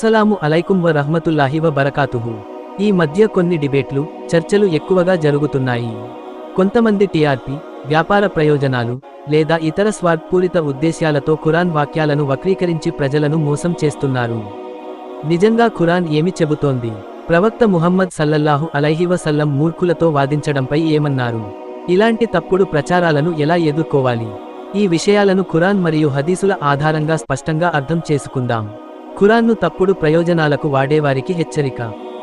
అస్సలాము అలైకుం వ రహ్మతుల్లాహి వ బరకాతుహు ఈ మధ్య కొన్ని డిబేట్లు చర్చలు ఎక్కువగా జరుగుతున్నాయి. కొంతమంది టీఆర్పీ వ్యాపార ప్రయోజనాలు లేదా ఇతర స్వార్థపూరిత ఉద్దేశ్యాలతో ఖురాన్ వాక్యాలను వక్రీకరించి ప్రజలను మోసం చేస్తున్నారు. నిజంగా ఖురాన్ ఏమి చెబుతోంది? ప్రవక్త ముహమ్మద్ సల్లల్లాహు అలైహివ సల్లం మూర్ఖులతో వాదించడంపై ఏమన్నారు? ఇలాంటి తప్పుడు ప్రచారాలను ఎలా ఎదుర్కోవాలి? ఈ విషయాలను ఖురాన్ మరియు హదీసుల ఆధారంగా స్పష్టంగా అర్థం చేసుకుందాం. ఖురాన్ను తప్పుడు ప్రయోజనాలకు వాడేవారికి హెచ్చరిక.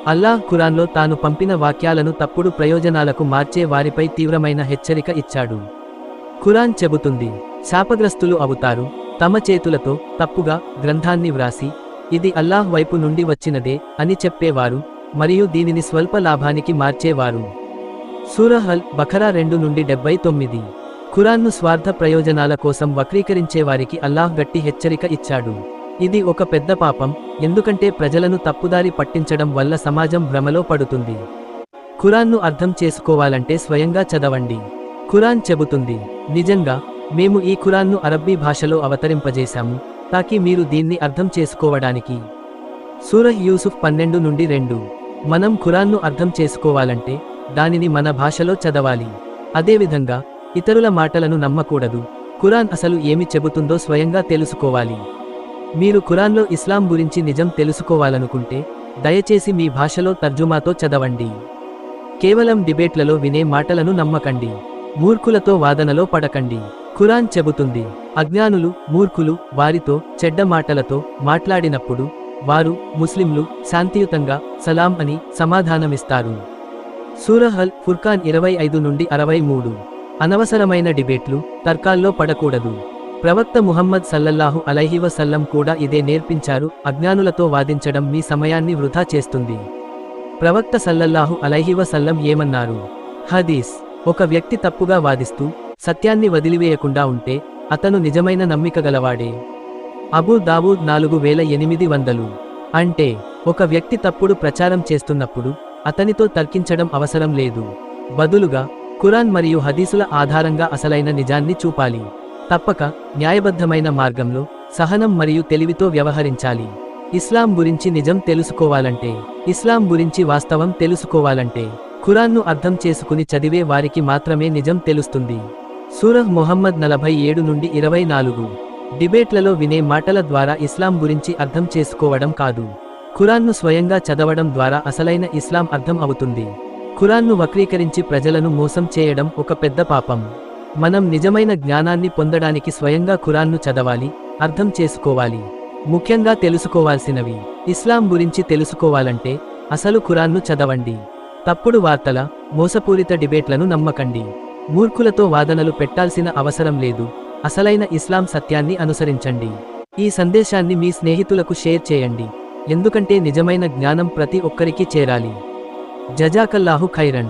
అల్లాహ్ ఖురాన్లో తాను పంపిన వాక్యాలను తప్పుడు ప్రయోజనాలకు మార్చే వారిపై తీవ్రమైన హెచ్చరిక ఇచ్చాడు. ఖురాన్ చెబుతుంది శాపగ్రస్తులు అవుతారు తమ చేతులతో తప్పుగా గ్రంథాన్ని వ్రాసి ఇది అల్లాహ్ వైపు నుండి వచ్చినదే అని చెప్పేవారు మరియు దీనిని స్వల్ప లాభానికి మార్చేవారు. సూరహల్ బఖరా రెండు నుండి డెబ్బై తొమ్మిది. ఖురాన్ను స్వార్థ ప్రయోజనాల కోసం వక్రీకరించే వారికి అల్లాహ్ గట్టి హెచ్చరిక ఇచ్చాడు. ఇది ఒక పెద్ద పాపం ఎందుకంటే ప్రజలను తప్పుదారి పట్టించడం వల్ల సమాజం భ్రమలో పడుతుంది. ఖురాన్ను అర్థం చేసుకోవాలంటే స్వయంగా చదవండి. ఖురాన్ చెబుతుంది నిజంగా మేము ఈ ఖురాన్ను అరబ్బీ భాషలో అవతరింపజేశాము తాకి మీరు దీన్ని అర్థం చేసుకోవడానికి. సూరహ్ యూసుఫ్ పన్నెండు నుండి రెండు. మనం ఖురాన్ను అర్థం చేసుకోవాలంటే దానిని మన భాషలో చదవాలి. అదేవిధంగా ఇతరుల మాటలను నమ్మకూడదు. ఖురాన్ అసలు ఏమి చెబుతుందో స్వయంగా తెలుసుకోవాలి. మీరు ఖురాన్లో ఇస్లాం గురించి నిజం తెలుసుకోవాలనుకుంటే దయచేసి మీ భాషలో తర్జుమాతో చదవండి. కేవలం డిబేట్లలో వినే మాటలను నమ్మకండి. మూర్ఖులతో వాదనలో పడకండి. ఖురాన్ చెబుతుంది అజ్ఞానులు మూర్ఖులు వారితో చెడ్డ మాటలతో మాట్లాడినప్పుడు వారు ముస్లింలు శాంతియుతంగా సలాం అని సమాధానమిస్తారు. సూరహల్ ఫుర్ఖాన్ ఇరవై ఐదు నుండి అరవై మూడు. అనవసరమైన డిబేట్లు తర్కాల్లో పడకూడదు. ప్రవక్త ముహమ్మద్ సల్లల్లాహు అలైహివసల్లం కూడా ఇదే నేర్పించారు అజ్ఞానులతో వాదించడం మీ సమయాన్ని వృధా చేస్తుంది. ప్రవక్త సల్లల్లాహు అలైహివసల్లం ఏమన్నారు? హదీస్ ఒక వ్యక్తి తప్పుగా వాదిస్తూ సత్యాన్ని వదిలివేయకుండా ఉంటే అతను నిజమైన నమ్మిక గలవాడే. అబూ దావూద్ నాలుగు వేల ఎనిమిది వందలు. అంటే ఒక వ్యక్తి తప్పుడు ప్రచారం చేస్తున్నప్పుడు అతనితో తర్కించడం అవసరం లేదు. బదులుగా ఖురాన్ మరియు హదీసుల ఆధారంగా అసలైన నిజాన్ని చూపాలి. తప్పక న్యాయబద్ధమైన మార్గంలో సహనం మరియు తెలివితో వ్యవహరించాలి. ఇస్లాం గురించి నిజం తెలుసుకోవాలంటే ఇస్లాం గురించి వాస్తవం తెలుసుకోవాలంటే ఖురాన్ను అర్థం చేసుకుని చదివే వారికి మాత్రమే నిజం తెలుస్తుంది. సూరహ్ మొహమ్మద్ నలభై ఏడు నుండి ఇరవై నాలుగు. డిబేట్లలో వినే మాటల ద్వారా ఇస్లాం గురించి అర్థం చేసుకోవడం కాదు. ఖురాన్ను స్వయంగా చదవడం ద్వారా అసలైన ఇస్లాం అర్థం అవుతుంది. ఖురాన్ను వక్రీకరించి ప్రజలను మోసం చేయడం ఒక పెద్ద పాపం. మనం నిజమైన జ్ఞానాన్ని పొందడానికి స్వయంగా ఖురాన్ను చదవాలి అర్థం చేసుకోవాలి. ముఖ్యంగా తెలుసుకోవాల్సినవి. ఇస్లాం గురించి తెలుసుకోవాలంటే అసలు ఖురాన్ను చదవండి. తప్పుడు వార్తల మోసపూరిత డిబేట్లను నమ్మకండి. మూర్ఖులతో వాదనలు పెట్టాల్సిన అవసరం లేదు. అసలైన ఇస్లాం సత్యాన్ని అనుసరించండి. ఈ సందేశాన్ని మీ స్నేహితులకు షేర్ చేయండి. ఎందుకంటే నిజమైన జ్ఞానం ప్రతి ఒక్కరికి చేరాలి. జజాకల్లాహు ఖైరన్.